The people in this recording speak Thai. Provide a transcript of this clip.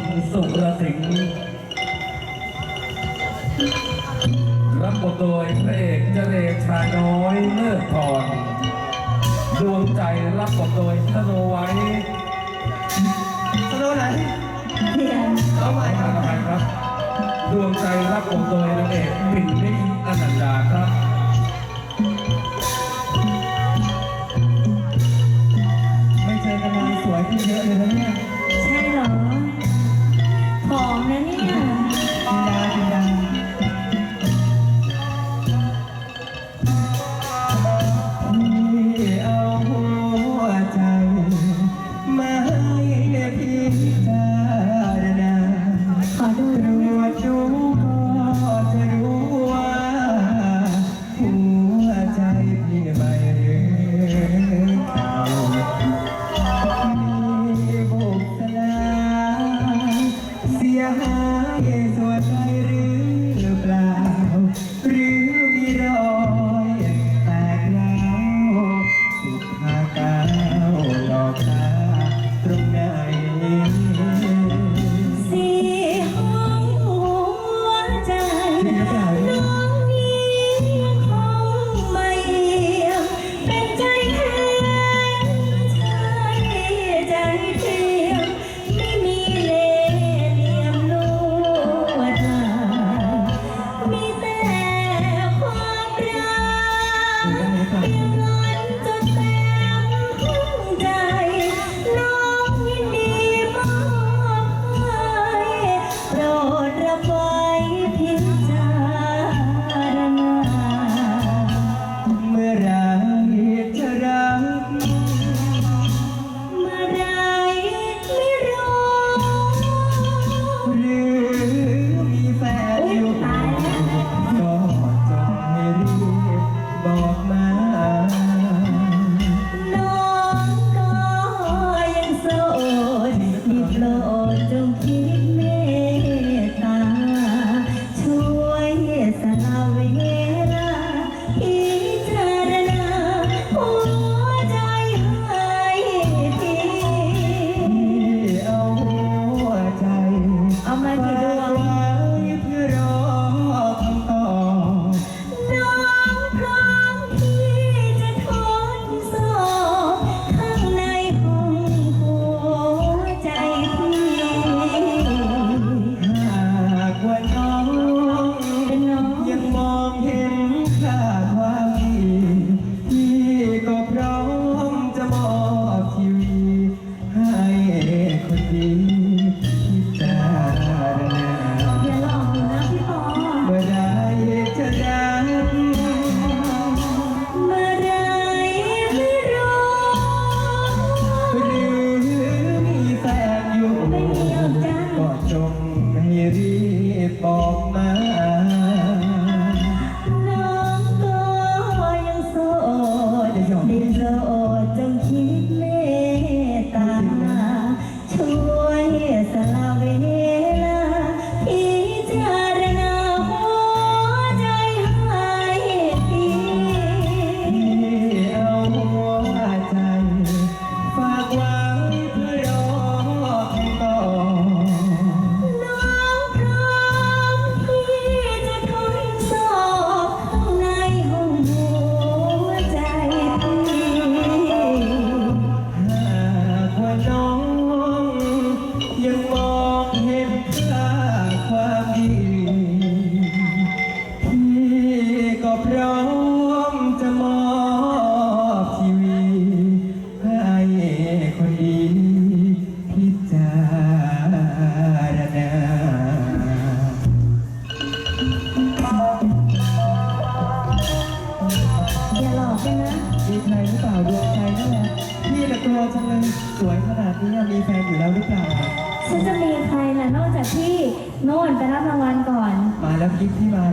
ลสุรสิงห์รับบทโดยพระเอกเจเลชาน้อยเลิศพรดวงใจรับบทโดยสโนไว้สโนไหนเดียนเข้ามาครับ ดวงใจรับบทโดยพระเอกปิ่นนิ่มอนันดาครับ บอกมา สาความดี พี่ก็พร้อมจะมอบชีวิตให้คนดีพิจารณา อย่าหลอกกันนะ มีใครหรือเปล่าดวงใจนี่แหละพี่ละกลัวจังเลยสวยขนาดนี้มีแฟนอยู่แล้วหรือเปล่า ฉันจะมีใครน่ะนอกจากพี่โน่นไปรับรางวัลก่อน มาแล้วคลิปที่มา